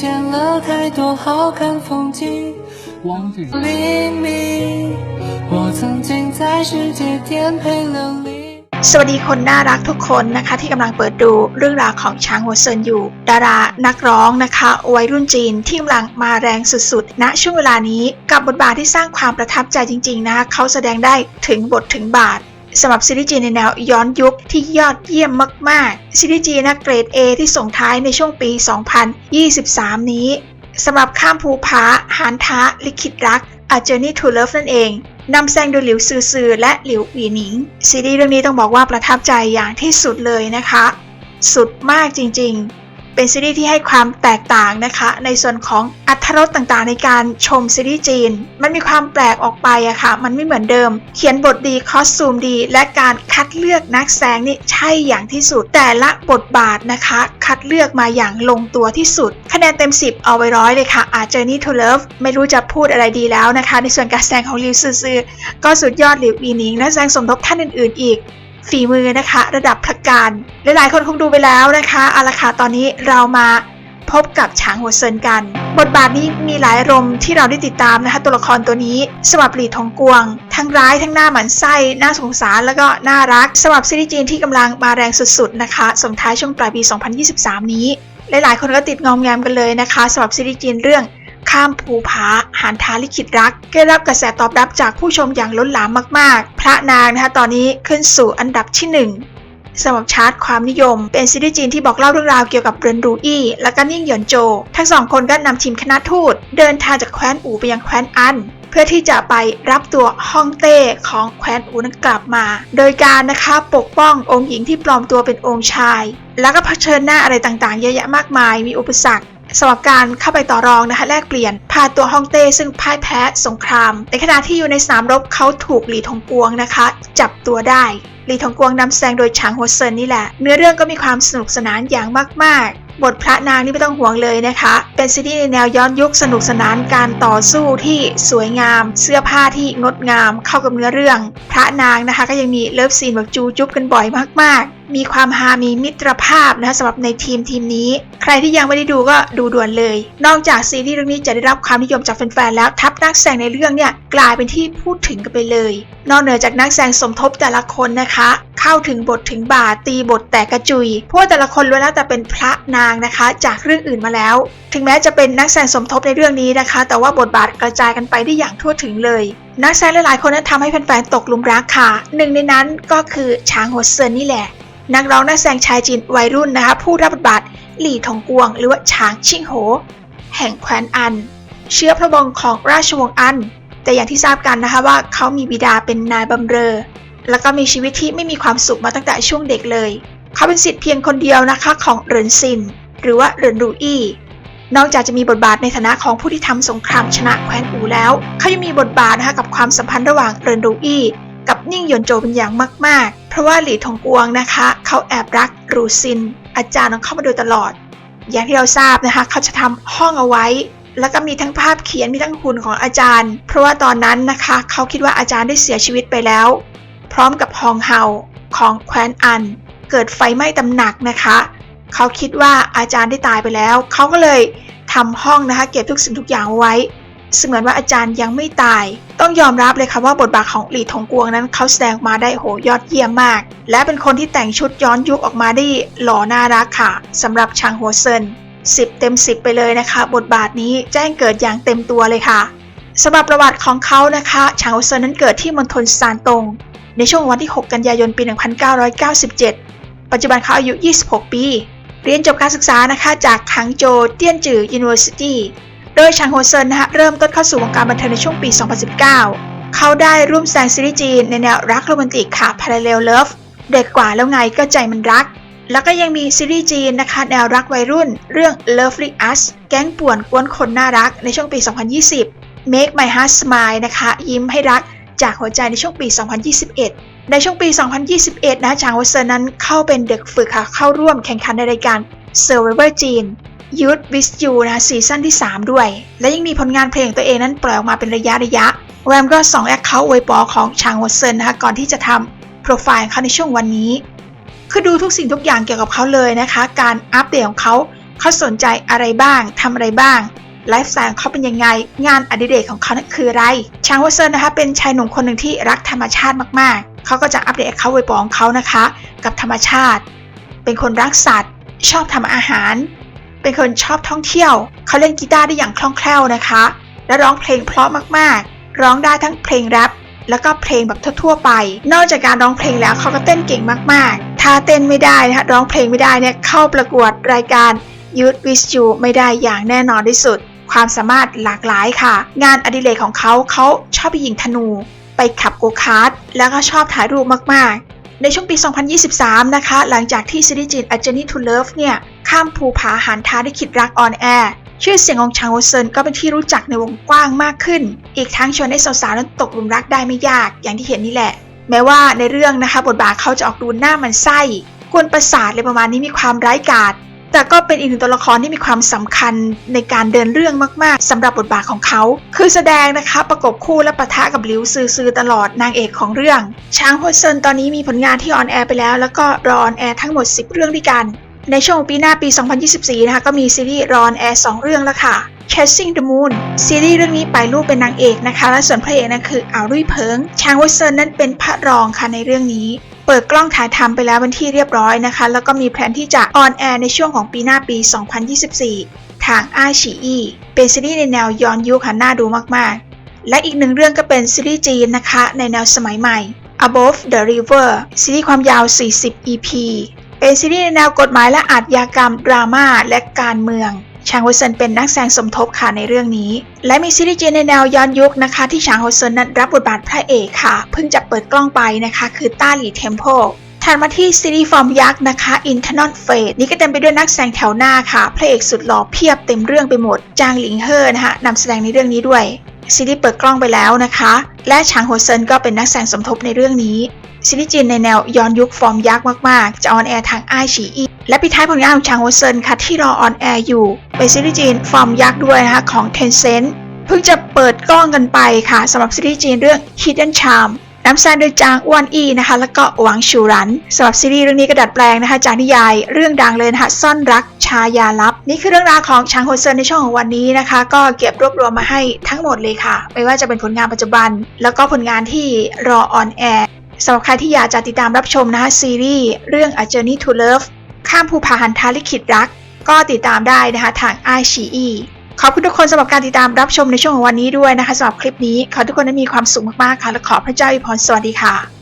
见了太多好看风景。忘记黎明，我曾经在世界颠沛流离。 สวัสดีคนน่ารักทุกคนนะคะที่กำลังเปิดดูเรื่องราวของช้างหัวเซินอยู่ ดารานักร้องนะคะวัยรุ่นจีนที่กำลังมาแรงสุดๆ ณช่วงเวลานี้กับบทบาทที่สร้างความประทับใจจริงๆนะคะเขาแสดงได้ถึงบทถึงบาท สำหรับซีรีส์จีนในแนวย้อนยุคที่ยอดเยี่ยมมากๆ ซีรีส์จีนนะเกรด A ที่ส่งท้ายในช่วงปี 2023 นี้สำหรับข้ามภูผาหานท้า ลิขิตรัก A Journey to Love นั่นเองนำแสดงโดยหลิวซือซือและหลิวหวีหนิง ซีรีส์เรื่องนี้ต้องบอกว่าประทับใจอย่างที่สุดเลยนะคะ สุดมากจริงๆ เป็นซีรีส์ที่ให้ความแตกต่างนะคะ ในส่วนของอัธรสต่างๆ ในการชมซีรีส์จีน มันมีความแปลกออกไปอะค่ะ มันไม่เหมือนเดิม เขียนบทดีคอสตูมดี และการคัดเลือกนักแสดงนี่ใช่อย่างที่สุด แต่ละบทบาทนะคะ คัดเลือกมาอย่างลงตัวที่สุด คะแนนเต็ม 10 เอาไว้ร้อยเลยค่ะอาจ Journey to Love ไม่รู้จะพูดอะไรดีแล้วนะคะ ในส่วนการแสดงของลิวซือซือก็สุดยอดหลิวอีนิงและแสดงสมทบท่านอื่นๆอีก ฝีมือนะคะ ระดับพระการ หลายๆ คนคงดูไปแล้วนะคะเอาละค่ะตอนนี้เรามาพบกับฉางหัวเซินกัน บทบาทนี้มีหลายรมที่เราได้ติดตามนะคะ ตัวละครตัวนี้สำหรับหลีทองกวง ทั้งร้ายทั้งหน้าหมันไส้หน่าสงสารแล้วก็น่ารักสำหรับซีรีส์จีนที่กำลังมาแรงสุดๆนะคะส่งท้ายช่วงปลายปี 2023 นี้ หลายๆ คนก็ติดงอมแงมกันเลยนะคะสำหรับซีรีส์จีนเรื่อง ข้ามภูผาหานทาลิขิตรัก ได้รับกระแสตอบรับจากผู้ชมอย่างล้นหลามมาก ๆ พระนางนะคะตอนนี้ขึ้นสู่อันดับที่หนึ่งสำหรับชาร์ตความนิยม เป็นซีรีส์จีนที่บอกเล่าเรื่องราวเกี่ยวกับเรนรูอี้และก็นิ่งหยวนโจ ทั้งสองคนก็นำทีมคณะทูต เดินทางจากแคว้นอู่ไปยังแคว้นอัน เพื่อที่จะไปรับตัวฮ่องเต้ของแคว้นอูนั้นกลับมา โดยการนะคะปกป้ององค์หญิงที่ปลอมตัวเป็นองค์ชาย แล้วก็เผชิญหน้าอะไรต่างๆ เยอะแยะมากมาย มีอุปสรรค สำหรับการเข้าไปต่อรองนะคะแลกเปลี่ยน พาตัวฮ่องเต้ซึ่งพ่ายแพ้สงคราม ในขณะที่อยู่ในสนามรบเขาถูกหลีทงกวงนะคะ จับตัวได้หลีทงกวงนำแสดงโดยฉางหัวเซินนี่แหละ เนื้อเรื่องก็มีความสนุกสนานอย่างมาก ๆบทพระนางนี่ไม่ต้องห่วงเลยนะคะ เป็นซีรีส์ในแนวย้อนยุคสนุกสนานการต่อสู้ที่สวยงาม เสื้อผ้าที่งดงามเข้ากับเนื้อเรื่อง พระนางนะคะก็ยังมีเลิฟซีนแบบจูจุ๊บกันบ่อยมากๆ มีความฮา มีมิตรภาพนะคะสำหรับในทีมทีมนี้ ใครที่ยังไม่ได้ดูก็ดูด่วนเลย นอกจากซีรีส์เรื่องนี้จะได้รับความนิยมจากแฟนๆแล้วทัพนักแสดงในเรื่องเนี่ยกลายเป็นที่พูดถึงกันไปเลย นอกเหนือจากนักแสดงสมทบแต่ละคนนะคะ เข้าถึงบทถึงบาทตีบทแตกกระจุยพว่าแต่ละคนล้วนแล้วแต่เป็นพระนางนะคะ จากเรื่องอื่นมาแล้ว ถึงแม้จะเป็นนักแสดงสมทบในเรื่องนี้นะคะ แต่ว่าบทบาทกระจายกันไปได้อย่างทั่วถึงเลยนักแสดงหลายๆ คนนั้นทำให้แฟนๆ ตกหลุมรักค่ะ หนึ่งในนั้นก็คือช้างโฮเซินนี่แหละ นักร้องนักแสดงชายจีนวัยรุ่นนะคะผู้รับบทบาทหลี่ทองกวง หรือว่าช้างชิงโห แห่งแคว้นอัน เชื้อพระวงศ์ของราชวงศ์อัน แต่อย่างที่ทราบกันนะคะว่าเขามีบิดาเป็นนายบำเรอ แล้วก็มีชีวิตที่ไม่มีความสุขมาตั้งแต่ช่วงเด็กเลย เขาเป็นสิทธิ์เพียงคนเดียวนะคะของเหรินซิน หรือว่าเหรินรูอี้ นอกจากจะมีบทบาทในฐานะของผู้ที่ทำสงครามชนะแคว้นอูแล้ว เขายังมีบทบาทนะคะกับความสัมพันธ์ระหว่างเรินรูอี้กับนิ่งหยวนโจเป็นอย่างมาก ๆ เพราะว่าหลี่ทงกวงนะคะ เขาแอบรักรูซิน อาจารย์ของเขามาโดยตลอด อย่างที่เราทราบนะคะ เขาจะทำห้องเอาไว้ แล้วก็มีทั้งภาพเขียนมีทั้งหุ่นของอาจารย์ เพราะว่าตอนนั้นนะคะ เขาคิดว่าอาจารย์ได้เสียชีวิตไปแล้ว พร้อมกับฮองเฮาของแคว้นอัน เกิดไฟไหม้ตำหนักนะคะ เขาคิดว่าอาจารย์ได้ตายไปแล้ว เขาก็เลยทำห้องนะคะเก็บทุกสิ่งทุกอย่างเอาไว้ เสมือนว่าอาจารย์ยังไม่ตาย ต้องยอมรับเลยค่ะว่าบทบาทของหลีทงกวงนั้นเขาแสดงมาได้โหยอดเยี่ยมมาก และเป็นคนที่แต่งชุดย้อนยุคออกมาได้หล่อน่ารักค่ะสำหรับชางหัวเซิน10 เต็ม 10 ไปเลยนะคะ บทบาทนี้แจ้งเกิดอย่างเต็มตัวเลยค่ะสำหรับประวัติของเขานะคะชางหัวเซินนั้นเกิดที่มณฑลซานตง ในช่วงวันที่ 6 กันยายนปี 1997 ปัจจุบันเขาอายุ 26 ปี เรียนจบการศึกษานะคะจากคังโจเตี้ยนจือ University โดยชางโฮเซินนะคะเริ่มต้นเข้าสู่วงการบันเทิงในช่วงปี 2019 เขาได้ร่วมแสดงซีรีส์จีนในแนวรักโรแมนติกค่ะ Parallel Love เด็กกว่าแล้วไงก็ใจมันรัก แล้วก็ยังมีซีรีส์จีนนะคะแนวรักวัยรุ่น เรื่อง Lovely Us แก๊งป่วนกวนคนน่ารักในช่วงปี 2020 Make My Heart Smile นะคะ ยิ้มให้รัก จากหัวใจในช่วงปี 2021 ในช่วงปี 2021 นะจางวเซอร์นั้นเข้าเป็นเด็กฝึกค่ะเข้าร่วมแข่งขันในรายการ Survivor จีน Youth with You นะซีซั่นที่ 3 ด้วย และยังมีผลงานเพลงตัวเองนั้นปล่อยออกมาเป็นระยะระยะแวมก็ส่องแอคเคาท์ไวปอของชางวเซินนะคะก่อนที่จะทำโปรไฟล์ของเขาในช่วงวันนี้คือดูทุกสิ่งทุกอย่างเกี่ยวกับเขาเลยนะคะ การอัปเดตของเขาเขาสนใจอะไรบ้างทำอะไรบ้าง ไลฟ์สไตล์เขาเป็นยังไง งานอดิเรกของเขานั้นคืออะไร ชางวเซอร์นะคะเป็นชายหนุ่มคนหนึ่งที่รักธรรมชาติมากๆ เขาก็จะอัปเดตเขาไว้บอกของเขานะคะ กับธรรมชาติ เป็นคนรักสัตว์ ชอบทำอาหาร เป็นคนชอบท่องเที่ยว เขาเล่นกีตาร์ได้อย่างคล่องแคล่วนะคะ และร้องเพลงเพราะมากๆ ร้องได้ทั้งเพลงแรปแล้วก็เพลงแบบทั่วๆไป นอกจากการร้องเพลงแล้วเขาก็เต้นเก่งมากๆ ถ้าเต้นไม่ได้นะคะร้องเพลงไม่ได้เนี่ยเข้าประกวดรายการ Youth with You ไม่ได้อย่างแน่นอนที่สุด ความสามารถหลากหลายค่ะ งานอดิเรกของเขาเขาชอบไปยิงธนู ไปขับโกคาร์ทแล้วก็ชอบถ่ายรูปมากๆ ในช่วงปี 2023 นะคะ หลังจากที่ซีรีส์จีน A Journey to Love เนี่ย ข้ามภูผาหันท้าได้คิดรักออนแอร์ชื่อเสียงของชางโอเซินก็เป็นที่รู้จักในวงกว้างมากขึ้น อีกทั้งชวนให้สาวๆนั้นตกหลุมรักได้ไม่ยากอย่างที่เห็นนี่แหละ แม้ว่าในเรื่องนะคะบทบาทเขาจะออกดูหน้ามันไส้กวนประสาทเลยประมาณนี้มีความร้ายกาจ แต่ก็เป็นอีกหนึ่งตัวละครที่มีความสำคัญในการเดินเรื่องมาก ๆสำหรับบทบาทของเขา คือแสดงนะคะประกบคู่และปะทะกับหลิวซือซือตลอดนางเอกของเรื่อง ช้างโฮเซนตอนนี้มีผลงานที่ออนแอร์ไปแล้ว แล้วก็รอออนแอร์ทั้งหมด 10 เรื่องด้วยกัน ในช่วงปีหน้าปี 2024 นะคะก็มีซีรีส์รอออนแอร์ 2 เรื่องแล้วค่ะ Chasing the Moon ซีรีส์เรื่องนี้ไปรูปเป็นนางเอกนะคะ และส่วนพระเอกนั้นคืออารุยเพิงช้างโฮเซนนั้นเป็นพระรองค่ะในเรื่องนี้ ปิดกล้องถ่ายทำไปแล้วเป็นที่เรียบร้อยนะคะ แล้วก็มีแผนที่จะออนแอร์ในช่วงของปีหน้าปี 2024 ทางไอชีอีเป็นซีรีส์ในแนวย้อนยุคค่ะน่าดูมากๆ และอีกหนึ่งเรื่องก็เป็นซีรีส์จีนนะคะ ในแนวสมัยใหม่ Above the River ซีรีส์ความยาว 40 EP เป็นซีรีส์ในแนวกฎหมายและอาชญากรรม ดราม่าและการเมือง ชางโฮเซนเป็นนักแสดงสมทบค่ะในเรื่องนี้ และมีซีรีส์จีนในแนวย้อนยุคนะคะ ที่ชางโฮเซนนั้นรับบทบาทพระเอกค่ะ เพิ่งจะเปิดกล้องไปนะคะ คือต้าหลีเทมโพถัดมาที่ซีรีส์ฟอร์มยักษ์นะคะ Internal Fate นี่ก็เต็มไปด้วยนักแสดงแถวหน้าค่ะ พระเอกสุดหล่อเพียบเต็มเรื่องไปหมด จางหลิงเฮอนะคะนำแสดงในเรื่องนี้ด้วยซีรีส์เปิดกล้องไปแล้วนะคะ และชางโฮเซนก็เป็นนักแสดงสมทบในเรื่องนี้ ซีรีส์จีนในแนวย้อนยุคฟอร์มยักษ์มากๆ จะออนแอร์ทางไอฉีอีและปิดท้ายผลงานของชางโฮเซนค่ะที่รอออนแอร์อยู่ เป็นซีรีส์จีนฟอร์มยักษ์ด้วยนะคะของ Tencent เพิ่งจะเปิดกล้องกันไปค่ะสำหรับซีรีส์จีนเรื่อง Hidden Charm น้ำแซนโดยจางอ้วนอีนะคะ แล้วก็หวังชูรันสำหรับซีรีส์เรื่องนี้ก็ดัดแปลงนะคะ จากนิยายเรื่องดังเลยนะคะซ่อนรักชายาลับ นี่คือเรื่องราวของชางโฮเซนในช่วงของวันนี้นะคะ ก็เก็บรวบรวมมาให้ทั้งหมดเลยค่ะ ไม่ว่าจะเป็นผลงานปัจจุบัน แล้วก็ผลงานที่รอออนแอร์ สำหรับใครที่อยากจะติดตามรับชมนะคะซีรีส์เรื่อง A Journey to Love ข้ามภูผาหันทาลิขิตรัก ก็ติดตามได้นะคะทาง i อ e ขอบคุณทุกคนสำหรับการติดตามรับชมในช่วงของวันนี้ด้วยนะคะสำหรับคลิปนี้ ขอทุกคนได้มีความสุขมากๆค่ะ และขอพระเจ้าอวยพรสวัสดีค่ะ